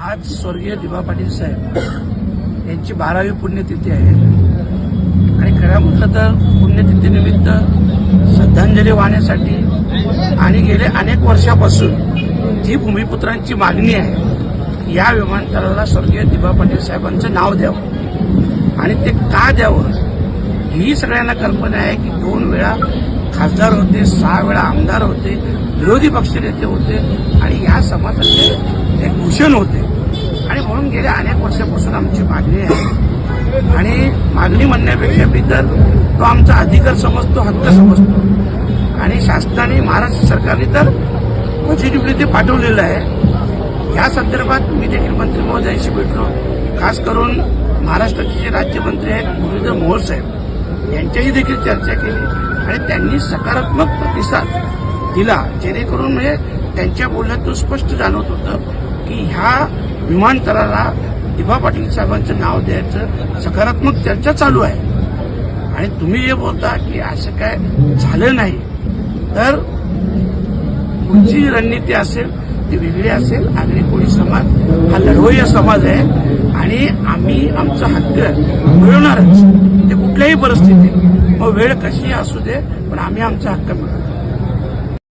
आज स्वर्गीय दिबा पाटील साहेब यांची बारावी पुण्यतिथी आहे. आणि खऱ्या म्हटलं तर पुण्यतिथीनिमित्त श्रद्धांजली वाहण्यासाठी आणि गेले अनेक वर्षापासून जी भूमिपुत्रांची मागणी आहे या विमानतळाला स्वर्गीय दिबा पाटील साहेबांचं नाव द्यावं. आणि ते का द्यावं? ही सगळ्यांना कल्पना आहे की दोन वेळा खासदार होते सहा वेळा आमदार होते विरोधी पक्षनेते होते आणि या समाजाचे एक भूषण होते. म्हणून गेल्या अनेक वर्षापासून आमची मागणी आहे. आणि मागणी म्हणण्यापेक्षा मी तर तो आमचा अधिकार समजतो हक्क समजतो. आणि शासनाने महाराष्ट्र सरकारने तर पॉझिटिव्हली ते पाठवलेलं आहे. या संदर्भात मी देखील मंत्री महोदयांशी भेटलो. खास करून महाराष्ट्राचे जे राज्यमंत्री आहेत मुरलीधर मोहोळ साहेब यांच्याही देखील चर्चा केली. आणि त्यांनी सकारात्मक प्रतिसाद दिला. जेणेकरून म्हणजे त्यांच्या बोलण्यातून स्पष्ट जाणवत होतं. की ह्या विमानतळाला दिभा पाटील साहेबांचं नाव द्यायचं सकारात्मक चर्चा चालू आहे. आणि तुम्ही हे बोलता की असं काय झालं नाही. तर पुढची रणनीती असेल ती वेगळी असेल. आगरी कोळी समाज हा लढवय्या समाज आहे. आणि आम्ही आमचा हक्क मिळवणारच. ते कुठल्याही परिस्थितीत. मग वेळ कशी असू दे पण आम्ही आमचा हक्क मिळवणार